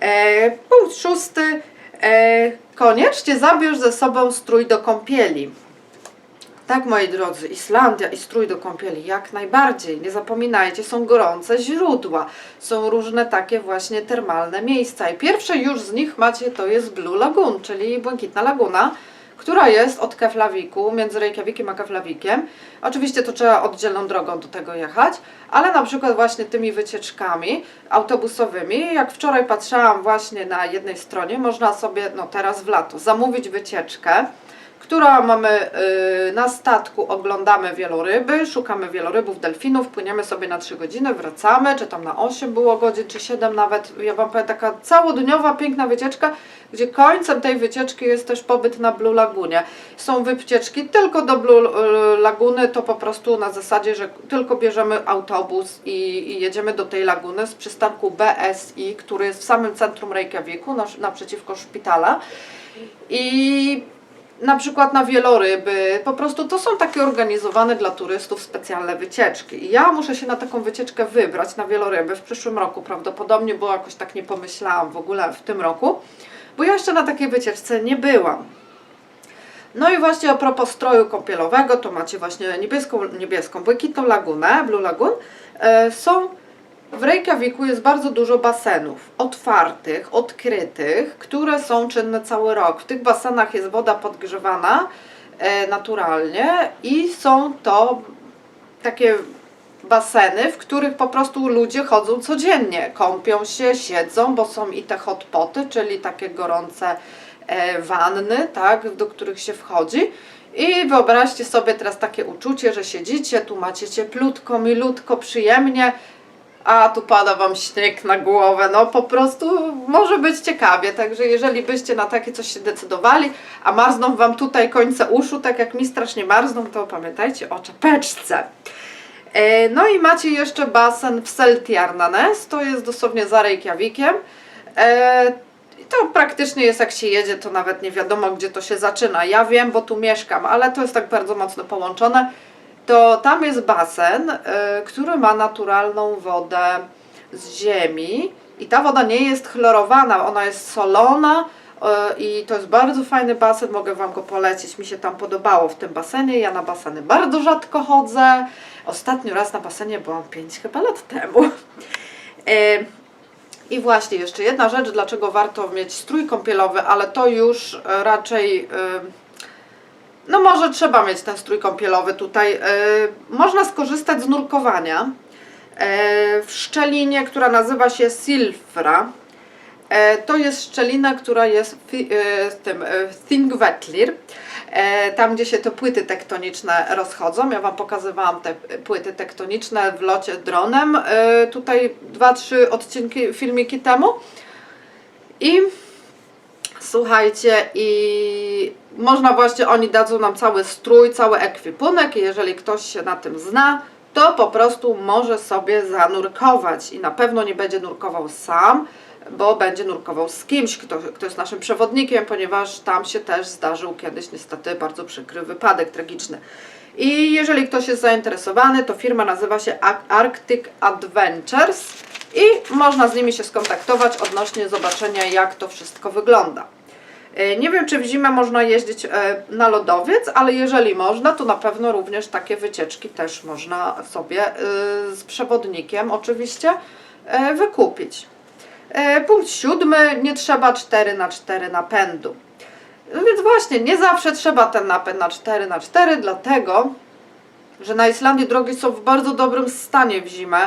E, punkt szósty. E, koniecznie zabierz ze sobą strój do kąpieli. Tak, moi drodzy, Islandia i strój do kąpieli, jak najbardziej. Nie zapominajcie, są gorące źródła, są różne takie właśnie termalne miejsca. I pierwsze już z nich macie to jest Blue Lagoon, czyli Błękitna Laguna, która jest od Keflawiku, między Reykjavikiem a Keflawikiem. Oczywiście to trzeba oddzielną drogą do tego jechać, ale na przykład właśnie tymi wycieczkami autobusowymi, jak wczoraj patrzyłam właśnie na jednej stronie, można sobie, no teraz w lato, zamówić wycieczkę, która mamy y, na statku, oglądamy wieloryby, szukamy wielorybów, delfinów, płyniemy sobie na 3 godziny, wracamy, czy tam na 8 było godzin, czy 7 nawet, ja Wam powiem, taka całodniowa, piękna wycieczka, gdzie końcem tej wycieczki jest też pobyt na Blue Lagunie. Są wycieczki tylko do Blue y, Laguny, to po prostu na zasadzie, że tylko bierzemy autobus i, i jedziemy do tej laguny z przystanku BSI, który jest w samym centrum Reykjaviku, na, naprzeciwko szpitala. I na przykład na wieloryby. Po prostu to są takie organizowane dla turystów specjalne wycieczki. I ja muszę się na taką wycieczkę wybrać na wieloryby w przyszłym roku prawdopodobnie, bo jakoś tak nie pomyślałam w ogóle w tym roku, bo ja jeszcze na takiej wycieczce nie byłam. No i właśnie a propos stroju kąpielowego, to macie właśnie niebieską, niebieską błękitną lagunę, Blue Lagoon. E, są w Reykjaviku jest bardzo dużo basenów otwartych, odkrytych, które są czynne cały rok. W tych basenach jest woda podgrzewana e, naturalnie i są to takie baseny, w których po prostu ludzie chodzą codziennie, kąpią się, siedzą, bo są i te hot poty, czyli takie gorące e, wanny, tak, do których się wchodzi. I wyobraźcie sobie teraz takie uczucie, że siedzicie, tu macie cieplutko, milutko, przyjemnie, a tu pada Wam śnieg na głowę. No po prostu może być ciekawie. Także jeżeli byście na takie coś się decydowali, a marzną Wam tutaj końce uszu, tak jak mi strasznie marzną, to pamiętajcie o czapeczce. E, No i macie jeszcze basen w Seltjarnanes, to jest dosłownie za Reykjavikiem. E, I to praktycznie jest jak się jedzie, to nawet nie wiadomo gdzie to się zaczyna. Ja wiem, bo tu mieszkam, ale to jest tak bardzo mocno połączone. To tam jest basen, y, który ma naturalną wodę z ziemi i ta woda nie jest chlorowana, ona jest solona y, i to jest bardzo fajny basen, mogę Wam go polecić. Mi się tam podobało w tym basenie. Ja na baseny bardzo rzadko chodzę. Ostatnio raz na basenie byłam 5 chyba lat temu. Y, i właśnie jeszcze jedna rzecz, dlaczego warto mieć strój kąpielowy, ale to już raczej. No, może trzeba mieć ten strój kąpielowy tutaj. E, Można skorzystać z nurkowania e, w szczelinie, która nazywa się Silfra. E, To jest szczelina, która jest w tym Thingvellir, tam gdzie się te płyty tektoniczne rozchodzą. Ja Wam pokazywałam te płyty tektoniczne w locie dronem, tutaj dwa, trzy odcinki, filmiki temu. I słuchajcie, i można właśnie, oni dadzą nam cały strój, cały ekwipunek i jeżeli ktoś się na tym zna, to po prostu może sobie zanurkować i na pewno nie będzie nurkował sam, bo będzie nurkował z kimś, kto, kto jest naszym przewodnikiem, ponieważ tam się też zdarzył kiedyś niestety bardzo przykry wypadek tragiczny. I jeżeli ktoś jest zainteresowany, to firma nazywa się Ar- Arctic Adventures i można z nimi się skontaktować odnośnie zobaczenia, jak to wszystko wygląda. E, Nie wiem, czy w zimę można jeździć e, na lodowiec, ale jeżeli można, to na pewno również takie wycieczki też można sobie e, z przewodnikiem oczywiście wykupić. Punkt siódmy, nie trzeba 4 na 4 napędu. No więc właśnie, nie zawsze trzeba ten napęd na 4 na 4 dlatego, że na Islandii drogi są w bardzo dobrym stanie w zimę.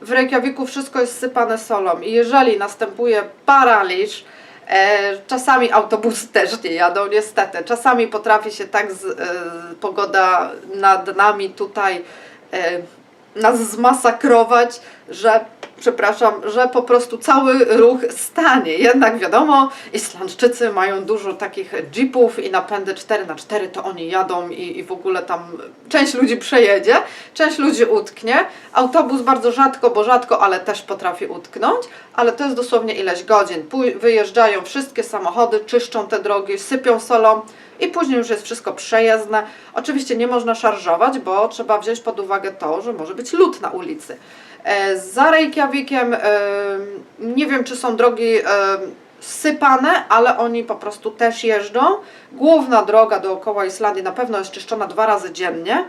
W Reykjaviku wszystko jest sypane solą i jeżeli następuje paraliż, czasami autobusy też nie jadą niestety, czasami potrafi się tak z, e, pogoda nad nami tutaj e, nas zmasakrować, że przepraszam, że po prostu cały ruch stanie. Jednak wiadomo, Islandczycy mają dużo takich jeepów i napędy 4x4, to oni jadą i, i w ogóle tam część ludzi przejedzie, część ludzi utknie. Autobus bardzo rzadko, bo rzadko, ale też potrafi utknąć, ale to jest dosłownie ileś godzin. Wyjeżdżają wszystkie samochody, czyszczą te drogi, sypią solą, i później już jest wszystko przejezdne. Oczywiście nie można szarżować, bo trzeba wziąć pod uwagę to, że może być lód na ulicy. E, Za Reykjavikiem e, nie wiem, czy są drogi e, sypane, ale oni po prostu też jeżdżą. Główna droga dookoła Islandii na pewno jest czyszczona dwa razy dziennie.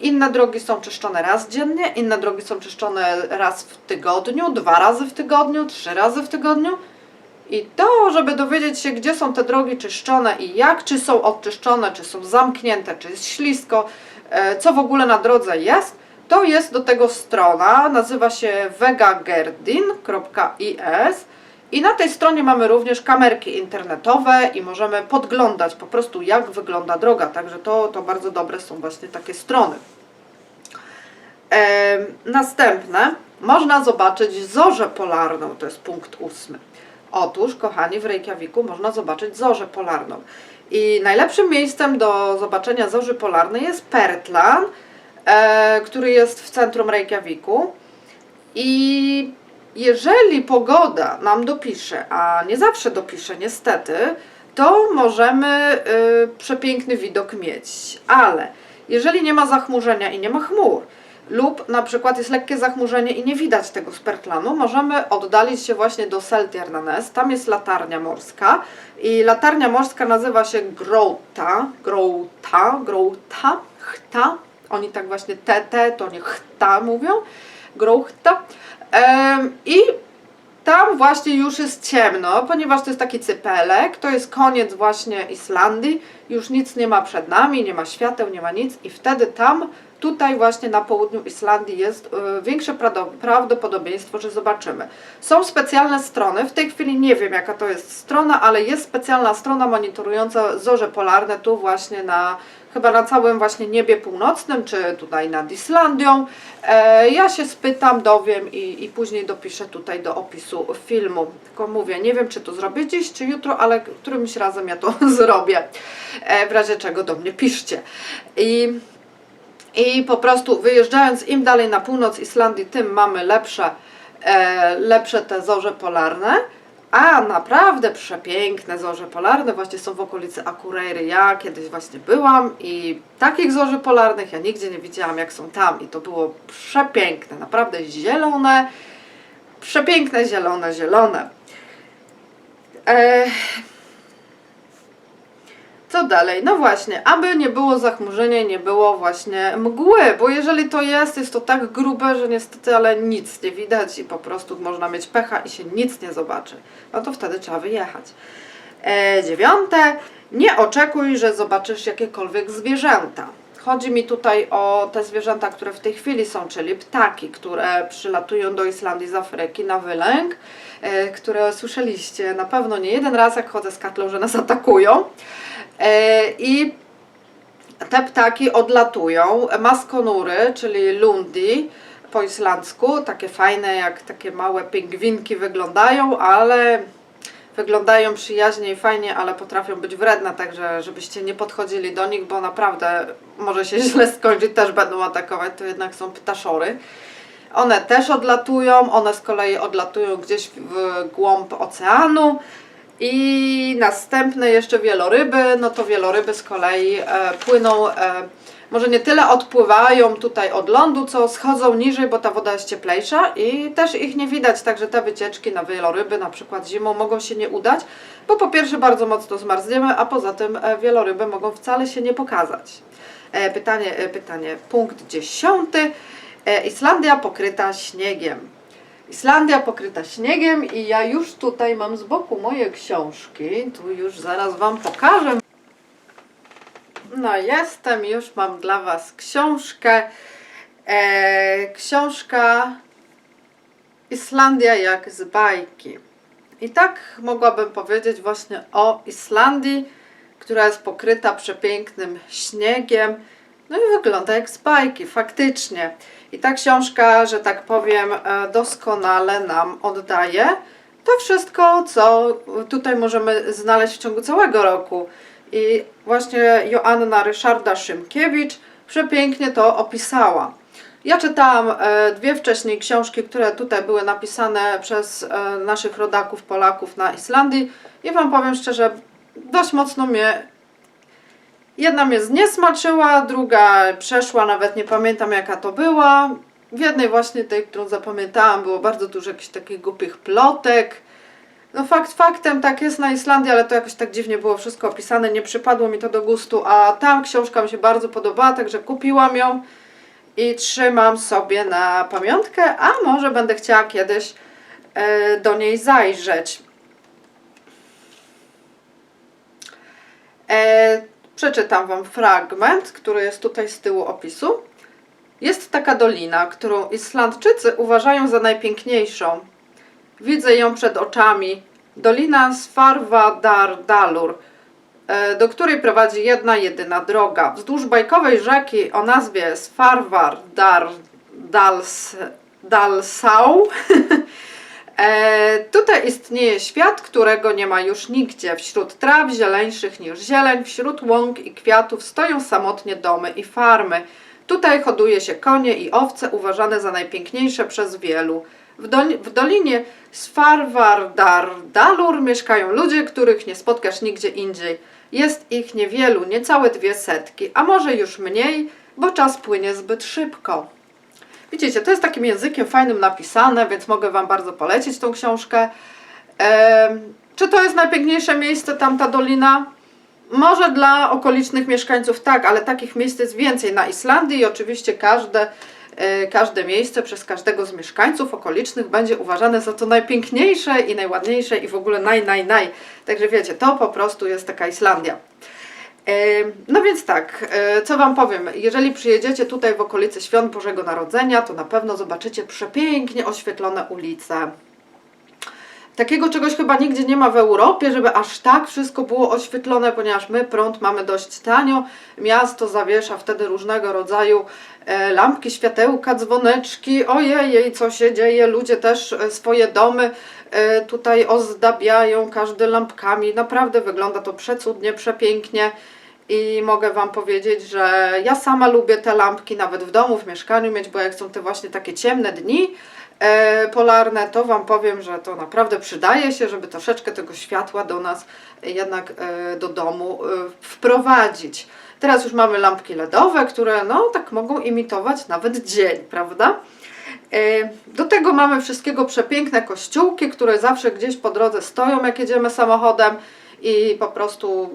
Inne drogi są czyszczone raz dziennie, inne drogi są czyszczone raz w tygodniu, dwa razy w tygodniu, trzy razy w tygodniu. I to, żeby dowiedzieć się, gdzie są te drogi czyszczone i jak, czy są odczyszczone, czy są zamknięte, czy jest ślisko, e, co w ogóle na drodze jest, to jest do tego strona, nazywa się vegagerdin.is i na tej stronie mamy również kamerki internetowe i możemy podglądać po prostu jak wygląda droga, także to, to bardzo dobre są właśnie takie strony. Em, następne, można zobaczyć zorzę polarną, to jest punkt ósmy. Otóż, kochani, w Reykjaviku można zobaczyć zorzę polarną. I najlepszym miejscem do zobaczenia zorzy polarnej jest Pertlan, e, który jest w centrum Reykjaviku. I jeżeli pogoda nam dopisze, a nie zawsze dopisze niestety, to możemy y, przepiękny widok mieć. Ale jeżeli nie ma zachmurzenia i nie ma chmur, lub na przykład jest lekkie zachmurzenie i nie widać tego z Pertlanu, możemy oddalić się właśnie do Seltjarnanes. Tam jest latarnia morska i latarnia morska nazywa się Grota, Grota, Grota, Chta. Oni tak właśnie te, te, to nie chta mówią. Grochta. I tam właśnie już jest ciemno, ponieważ to jest taki cypelek, to jest koniec właśnie Islandii, już nic nie ma przed nami, nie ma świateł, nie ma nic i wtedy tam, tutaj właśnie na południu Islandii jest y, większe prawdopodobieństwo, że zobaczymy. Są specjalne strony, w tej chwili nie wiem jaka to jest strona, ale jest specjalna strona monitorująca zorze polarne tu właśnie na chyba na całym właśnie niebie północnym, czy tutaj nad Islandią. E, ja się spytam, dowiem i, i później dopiszę tutaj do opisu filmu. Tylko mówię, nie wiem czy to zrobię dziś, czy jutro, ale którymś razem ja to zrobię. E, w razie czego do mnie piszcie. I i po prostu wyjeżdżając im dalej na północ Islandii, tym mamy lepsze, e, lepsze te zorze polarne. A naprawdę przepiękne zorze polarne właśnie są w okolicy Akureyry. Ja kiedyś właśnie byłam i takich zorzy polarnych ja nigdzie nie widziałam jak są tam i to było przepiękne, naprawdę zielone, przepiękne zielone, zielone. E, co dalej? No właśnie, aby nie było zachmurzenia nie było właśnie mgły, bo jeżeli to jest, jest to tak grube, że niestety, ale nic nie widać i po prostu można mieć pecha i się nic nie zobaczy. No to wtedy trzeba wyjechać. E, dziewiąte, nie oczekuj, że zobaczysz jakiekolwiek zwierzęta. Chodzi mi tutaj o te zwierzęta, które w tej chwili są, czyli ptaki, które przylatują do Islandii z Afryki na wylęk, e, które słyszeliście na pewno nie jeden raz, jak chodzę z katlą, że nas atakują. E, I te ptaki odlatują. Maskonury, czyli lundi po islandzku, takie fajne, jak takie małe pingwinki wyglądają, ale wyglądają przyjaźnie i fajnie, ale potrafią być wredne, także żebyście nie podchodzili do nich, bo naprawdę może się źle skończyć, też będą atakować, to jednak są ptaszory. One też odlatują, one z kolei odlatują gdzieś w głąb oceanu. I następne jeszcze wieloryby, no to wieloryby z kolei e, płyną, e, może nie tyle odpływają tutaj od lądu, co schodzą niżej, bo ta woda jest cieplejsza i też ich nie widać, także te wycieczki na wieloryby na przykład zimą mogą się nie udać, bo po pierwsze bardzo mocno zmarzniemy, a poza tym e, wieloryby mogą wcale się nie pokazać. E, pytanie, e, pytanie, punkt dziesiąty. E, Islandia pokryta śniegiem. Islandia pokryta śniegiem i ja już tutaj mam z boku moje książki. Tu już zaraz Wam pokażę. No jestem, już mam dla Was książkę. E, książka Islandia jak z bajki. I tak mogłabym powiedzieć właśnie o Islandii, która jest pokryta przepięknym śniegiem. No i wygląda jak z bajki, faktycznie. I ta książka, że tak powiem, e, doskonale nam oddaje to wszystko, co tutaj możemy znaleźć w ciągu całego roku. I właśnie Joanna Ryszarda Szymkiewicz przepięknie to opisała. Ja czytałam e, dwie wcześniej książki, które tutaj były napisane przez e, naszych rodaków Polaków na Islandii i Wam powiem szczerze, dość mocno mnie Jedna mnie zniesmaczyła, druga przeszła, nawet nie pamiętam jaka to była. W jednej właśnie tej, którą zapamiętałam, było bardzo dużo jakichś takich głupich plotek. No fakt faktem, tak jest na Islandii, ale to jakoś tak dziwnie było wszystko opisane, nie przypadło mi to do gustu, a ta książka mi się bardzo podobała, także kupiłam ją i trzymam sobie na pamiątkę, a może będę chciała kiedyś e, do niej zajrzeć. E, przeczytam Wam fragment, który jest tutaj z tyłu opisu. Jest taka dolina, którą Islandczycy uważają za najpiękniejszą. Widzę ją przed oczami. Dolina Svarvadardalur, e, do której prowadzi jedna jedyna droga. Wzdłuż bajkowej rzeki o nazwie Svarvardalsau E, tutaj istnieje świat, którego nie ma już nigdzie. Wśród traw zieleńszych niż zieleń, wśród łąk i kwiatów stoją samotnie domy i farmy. Tutaj hoduje się konie i owce, uważane za najpiękniejsze przez wielu. W, dol- w dolinie Svarvardardalur mieszkają ludzie, których nie spotkasz nigdzie indziej. Jest ich niewielu, niecałe dwie setki, a może już mniej, bo czas płynie zbyt szybko. Widzicie, to jest takim językiem fajnym napisane, więc mogę Wam bardzo polecić tą książkę. Czy to jest najpiękniejsze miejsce, tamta dolina? Może dla okolicznych mieszkańców tak, ale takich miejsc jest więcej na Islandii i oczywiście każde, e, każde miejsce przez każdego z mieszkańców okolicznych będzie uważane za to najpiękniejsze i najładniejsze i w ogóle naj, naj, naj. Także wiecie, to po prostu jest taka Islandia. No więc tak, e, co Wam powiem, jeżeli przyjedziecie tutaj w okolicy Świąt Bożego Narodzenia, to na pewno zobaczycie przepięknie oświetlone ulice. Takiego czegoś chyba nigdzie nie ma w Europie, żeby aż tak wszystko było oświetlone, ponieważ my prąd mamy dość tanio. Miasto zawiesza wtedy różnego rodzaju e, lampki, światełka, dzwoneczki. Ojej, co się dzieje? Ludzie też e, swoje domy e, tutaj ozdabiają, każdy lampkami. Naprawdę wygląda to przecudnie, przepięknie. I mogę Wam powiedzieć, że ja sama lubię te lampki nawet w domu, w mieszkaniu mieć, bo jak są te właśnie takie ciemne dni polarne, to Wam powiem, że to naprawdę przydaje się, żeby troszeczkę tego światła do nas e, jednak e, do domu e, wprowadzić. Teraz już mamy lampki LEDowe, które no tak mogą imitować nawet dzień, prawda? E, Do tego mamy wszystkiego przepiękne kościółki, które zawsze gdzieś po drodze stoją, jak jedziemy samochodem i po prostu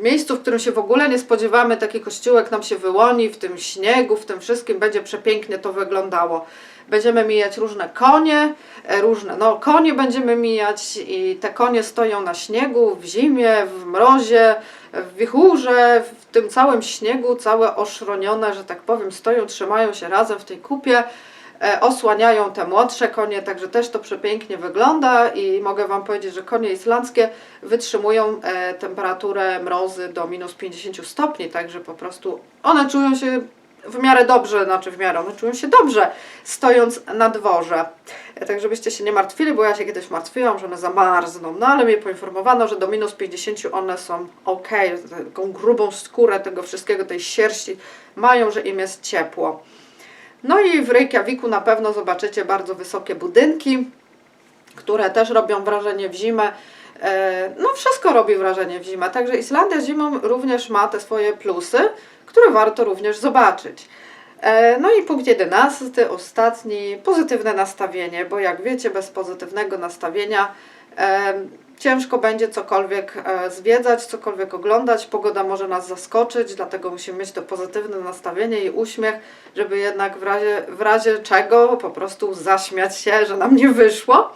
miejscu, w którym się w ogóle nie spodziewamy, taki kościółek nam się wyłoni w tym śniegu, w tym wszystkim będzie przepięknie to wyglądało. Będziemy mijać różne konie, e, różne, no konie będziemy mijać i te konie stoją na śniegu w zimie, w mrozie, w wichurze, w tym całym śniegu, całe oszronione, że tak powiem, stoją, trzymają się razem w tej kupie osłaniają te młodsze konie, także też to przepięknie wygląda i mogę Wam powiedzieć, że konie islandzkie wytrzymują e, temperaturę mrozy do minus 50 stopni, także po prostu one czują się w miarę dobrze, znaczy w miarę, one czują się dobrze stojąc na dworze. E, Tak żebyście się nie martwili, bo ja się kiedyś martwiłam, że one zamarzną, no ale mnie poinformowano, że do minus 50 one są ok, taką grubą skórę tego wszystkiego, tej sierści mają, że im jest ciepło. No i w Reykjaviku na pewno zobaczycie bardzo wysokie budynki, które też robią wrażenie w zimę. E, No wszystko robi wrażenie w zimę, także Islandia zimą również ma te swoje plusy, które warto również zobaczyć. E, No i punkt jedenasty, ostatni, pozytywne nastawienie, bo jak wiecie, bez pozytywnego nastawienia e, ciężko będzie cokolwiek e, zwiedzać, cokolwiek oglądać. Pogoda może nas zaskoczyć, dlatego musimy mieć to pozytywne nastawienie i uśmiech, żeby jednak w razie, w razie czego po prostu zaśmiać się, że nam nie wyszło.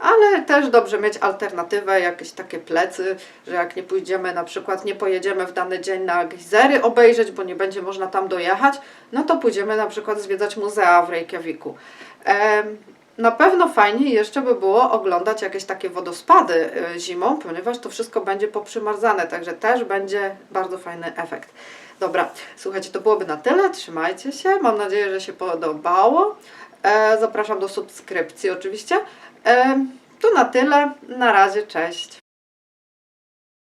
Ale też dobrze mieć alternatywę, jakieś takie plecy, że jak nie pójdziemy, na przykład nie pojedziemy w dany dzień na gejzery obejrzeć, bo nie będzie można tam dojechać, no to pójdziemy na przykład zwiedzać muzea w Reykjaviku. Em, na pewno fajnie jeszcze by było oglądać jakieś takie wodospady y, zimą, ponieważ to wszystko będzie poprzymarzane, także też będzie bardzo fajny efekt. Dobra, słuchajcie, to byłoby na tyle. Trzymajcie się. Mam nadzieję, że się podobało. E, zapraszam do subskrypcji oczywiście. E, to na tyle. Na razie, cześć.